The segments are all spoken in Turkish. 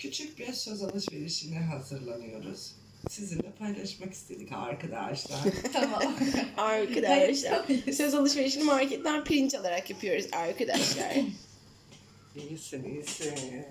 Küçük bir söz alışverişine hazırlanıyoruz. Sizinle paylaşmak istedik arkadaşlar. Tamam. Arkadaşlar. Söz alışverişini marketten pirinç alarak yapıyoruz arkadaşlar. iyisin, iyisin.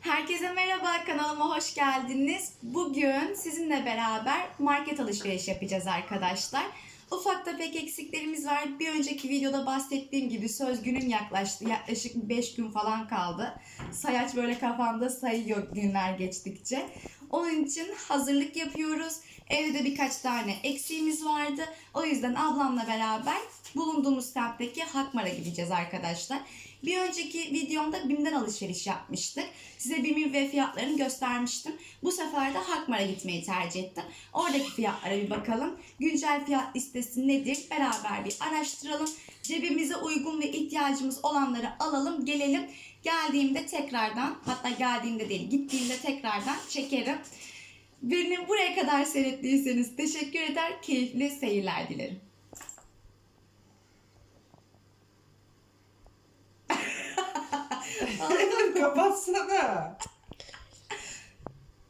Herkese merhaba, kanalıma hoş geldiniz. Bugün sizinle beraber market alışveriş yapacağız arkadaşlar. Ufak tefek eksiklerimiz var. Bir önceki videoda bahsettiğim gibi söz günüm yaklaştı. Yaklaşık 5 gün falan kaldı. Sayaç böyle kafamda sayıyor günler geçtikçe. Onun için hazırlık yapıyoruz. Evde birkaç tane eksiğimiz vardı. O yüzden ablamla beraber bulunduğumuz semtteki Hakmar'a gideceğiz arkadaşlar. Bir önceki videomda BİM'den alışveriş yapmıştık. Size BİM'in ve fiyatlarını göstermiştim. Bu sefer de Hakmar'a gitmeyi tercih ettim. Oradaki fiyatlara bir bakalım. Güncel fiyat listesi nedir? Beraber bir araştıralım. Cebimize uygun ve ihtiyacımız olanları alalım, gelelim. Geldiğimde tekrardan, hatta geldiğimde değil, gittiğimde tekrardan çekerim. Beni buraya kadar seyrettiyseniz teşekkür eder, keyifli seyirler dilerim. Kapatsana.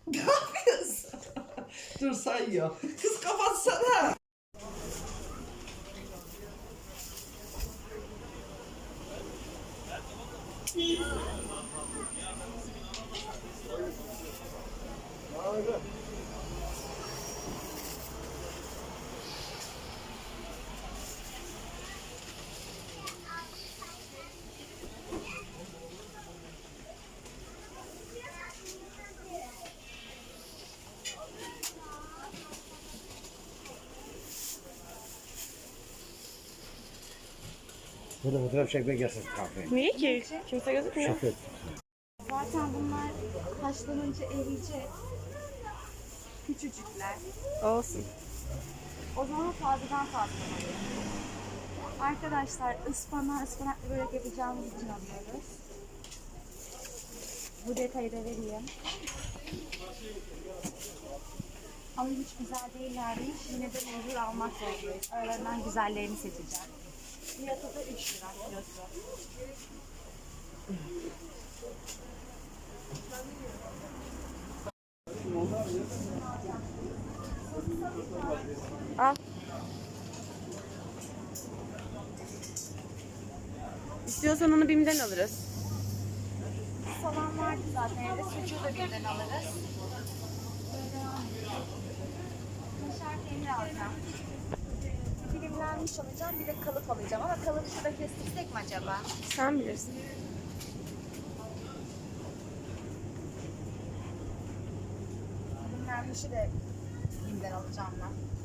Ne yapıyorsun? Dur sayıyor. Kız kapatsana. Burada fotoğraf çekmek yasak kahve. Niye ki? Kimse gözükmüyor. Şoför. Zaten bunlar haşlanınca eriyecek. Küçücükler. Olsun. O zaman fazladan fazla. Arkadaşlar ıspanağı ıspanaklı börek yapacağımız için alıyoruz. Bu detayı da vereyim. Ama hiç güzel değillermiş. Yine de mecbur almak zorundayız. Aralarından güzellerini seçeceğim. Fiyatı da 3 lira kilosu. Al. İstiyorsan onu BİM'den alırız. Salam vardı zaten evde. Sucuğu da birden alırız. Kaşar peynir alacağım. Dilimlenmiş alacağım. Bir de kalıp alacağım. Ama kalıbı şurada kestirsek mi acaba? Sen bilirsin. Dilimlenmişi de dilimden alacağım ben.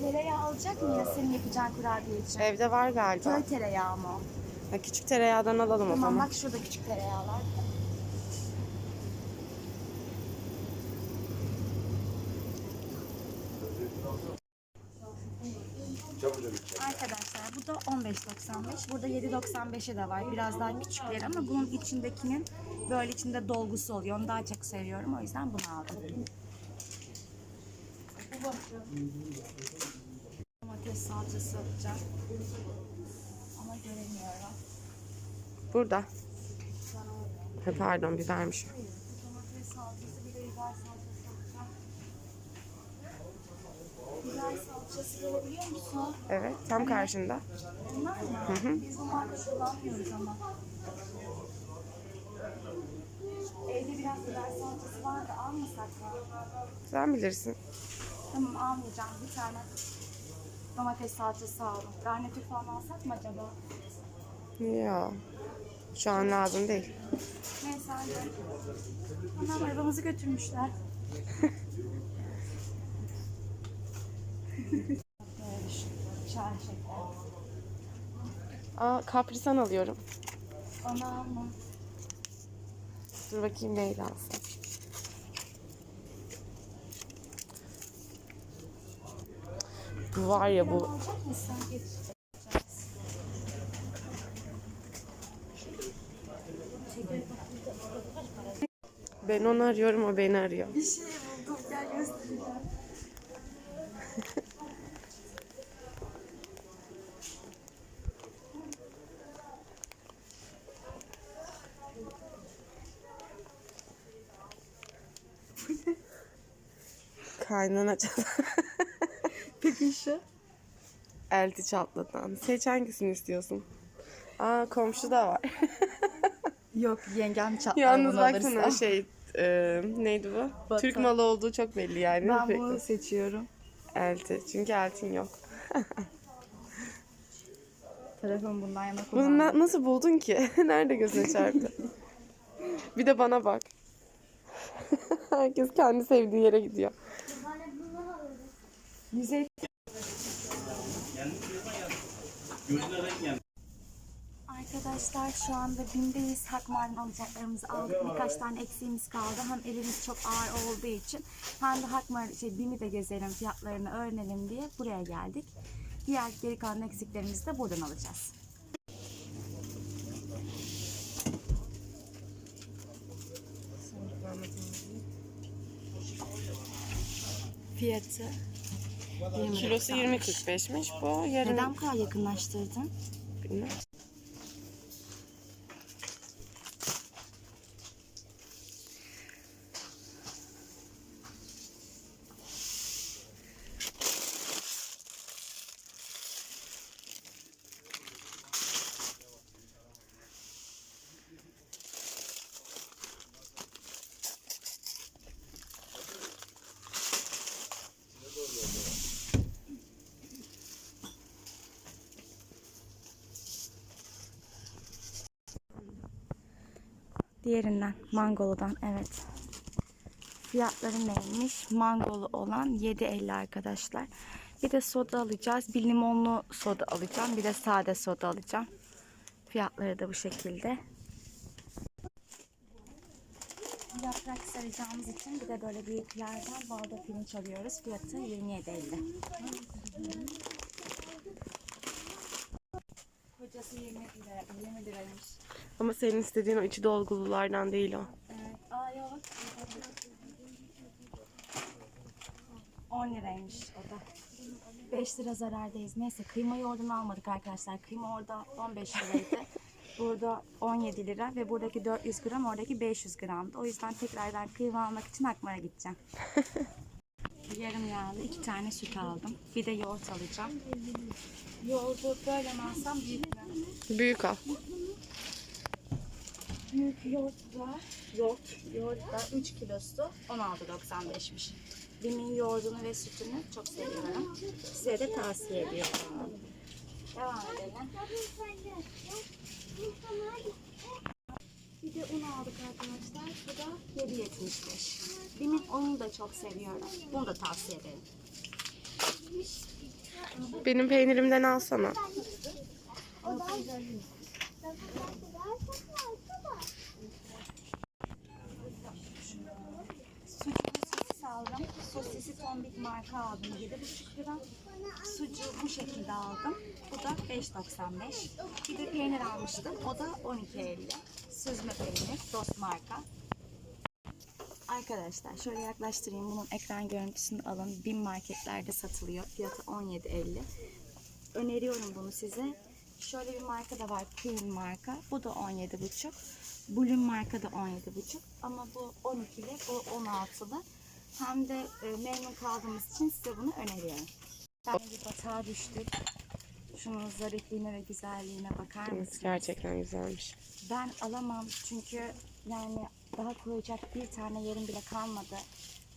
Tereyağı alacak mı ya senin yapacağın kurabiye için? Evde var galiba. Köy tereyağı mı o? Ha, küçük tereyağdan alalım o Tamam zaman. bak şurada küçük tereyağlar. Arkadaşlar bu da 15.95. Burada 7.95'e de var. Biraz daha küçükleri ama bunun içindekinin böyle içinde dolgusu oluyor. Onu daha çok seviyorum. O yüzden bunu aldım. Domates salçası alacağım. Ama göremiyorum. Burada. Ha, pardon bibermiş. Domates salçası bir de biber salçası alacağım. Biber salçası görebiliyor musun? Evet tam karşında. Bunlar mı? Biz bu marka kullanmıyoruz ama. Evde biraz biber salçası var da almasak mı? Sen bilirsin. Tamam almayacağım. Bir tane domates salçası aldım. Garnitür falan alsak mı acaba? Ya. Şu an lazım değil. Neyse hadi. Anam arabamızı götürmüşler. Böyle şu çay şeker. Aa kaprisan alıyorum. Bana alma. Dur bakayım neyi alsın. Bu var ya bu. Ben onu arıyorum o beni arıyor. Bir şey buldum gel göstereyim. Kaynana çat. Peki şu? Elti çatlatan. Seç hangisini istiyorsun? Aa komşu da var. Yok yengem çatlar Yalnız bunu baksana alırsa. şey e, neydi bu? Bata. Türk malı olduğu çok belli yani. Ben Peki. bunu seçiyorum. Elti. Çünkü eltin yok. Telefon bundan yana Bunu na- nasıl buldun ki? Nerede gözüne çarptı? bir de bana bak. Herkes kendi sevdiği yere gidiyor. Arkadaşlar şu anda BİM'deyiz. Hakmar'ın alacaklarımızı aldık. Birkaç tane eksiğimiz kaldı. Hem elimiz çok ağır olduğu için hem de Hakmar, şey, BİM'i de gezelim, fiyatlarını öğrenelim diye buraya geldik. Diğer geri kalan eksiklerimizi de buradan alacağız. Fiyatı 20 Kilosu 20.45'miş bu. Yarın Neden bu kadar yakınlaştırdın? Bilmem. Diğerinden, mangoludan evet. Fiyatları neymiş? Mangolu olan 7.50 arkadaşlar. Bir de soda alacağız. Bir limonlu soda alacağım. Bir de sade soda alacağım. Fiyatları da bu şekilde. Yaprak saracağımız için bir de böyle büyüklerden balda pirinç alıyoruz. Fiyatı 27.50. Kocası 20 lira, 20 liraymış. Ama senin istediğin o içi dolgululardan değil o. Evet. Aa yok. 10 liraymış o da. 5 lira zarardayız. Neyse kıyma yoğurdunu almadık arkadaşlar. Kıyma orada 15 liraydı. Burada 17 lira ve buradaki 400 gram oradaki 500 gramdı. O yüzden tekrardan kıyma almak için Akmar'a gideceğim. Yarım yağlı iki tane süt aldım. Bir de yoğurt alacağım. Yoğurdu böyle mi alsam büyük? Büyük al. Büyük yoğurt var. Yoğurt, yoğurt da 3 kilosu 16.95'miş. Bimin yoğurdunu ve sütünü çok seviyorum. Size de tavsiye ediyorum. Devam edelim. Bir de un aldık arkadaşlar. Bu da 7.75. Bimin ununu da çok seviyorum. Bunu da tavsiye ederim. Benim peynirimden alsana. Aldım. Sosisi tombik marka aldım. 7,5 gram. Sucuğu bu şekilde aldım. Bu da 5.95. Bir de peynir almıştım. O da 12.50. Süzme peynir. Dost marka. Arkadaşlar şöyle yaklaştırayım. Bunun ekran görüntüsünü alın. Bin marketlerde satılıyor. Fiyatı 17.50. Öneriyorum bunu size. Şöyle bir marka da var. Pure marka. Bu da 17,5. Bloom marka da 17,5. Ama bu 12'li, bu 16'lı. Hem de e, memnun kaldığımız için size bunu öneriyorum. Ben bir batağa düştük. Şunun zarifliğine ve güzelliğine bakar mısınız? gerçekten güzelmiş. Ben alamam çünkü yani daha koyacak bir tane yerim bile kalmadı.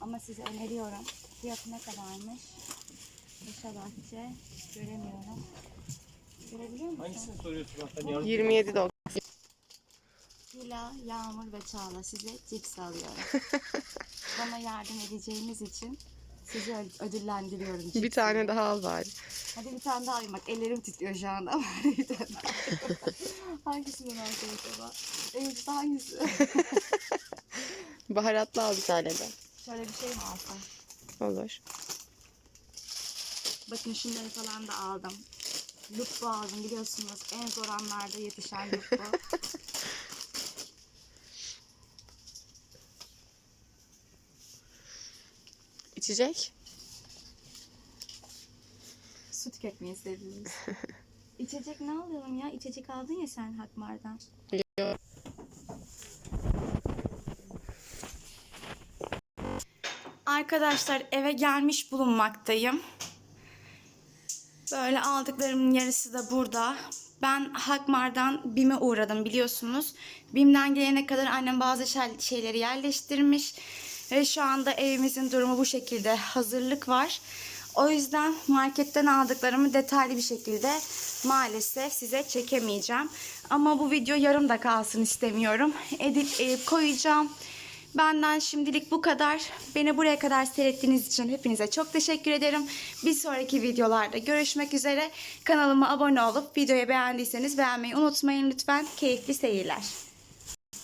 Ama size öneriyorum. Fiyatı ne kadarmış? Göremiyorum. Görebiliyor musun? 27.90. Hila, Yağmur ve Çağla size cips alıyorum. Bana yardım edeceğiniz için sizi ö- ödüllendiriyorum. Bir tane daha al bari. Hadi bir tane daha alayım. Bak ellerim titriyor şu anda. ama bir tane daha. Hangisinden alsam acaba? En hangisi? Baharatlı al bir tane de. Şöyle bir şey mi alsam? Olur. Bakın şunları falan da aldım. Lupo aldım biliyorsunuz en zor anlarda yetişen lupo. İçecek. Su tüketmeyi seviyoruz. İçecek ne alalım ya? İçecek aldın ya sen Hakmar'dan. Yok. Arkadaşlar eve gelmiş bulunmaktayım. Böyle aldıklarımın yarısı da burada. Ben Hakmar'dan BİM'e uğradım biliyorsunuz. BİM'den gelene kadar annem bazı şey- şeyleri yerleştirmiş. Ve şu anda evimizin durumu bu şekilde. Hazırlık var. O yüzden marketten aldıklarımı detaylı bir şekilde maalesef size çekemeyeceğim. Ama bu video yarım da kalsın istemiyorum. Editleyip koyacağım. Benden şimdilik bu kadar. Beni buraya kadar seyrettiğiniz için hepinize çok teşekkür ederim. Bir sonraki videolarda görüşmek üzere. Kanalıma abone olup videoyu beğendiyseniz beğenmeyi unutmayın lütfen. Keyifli seyirler.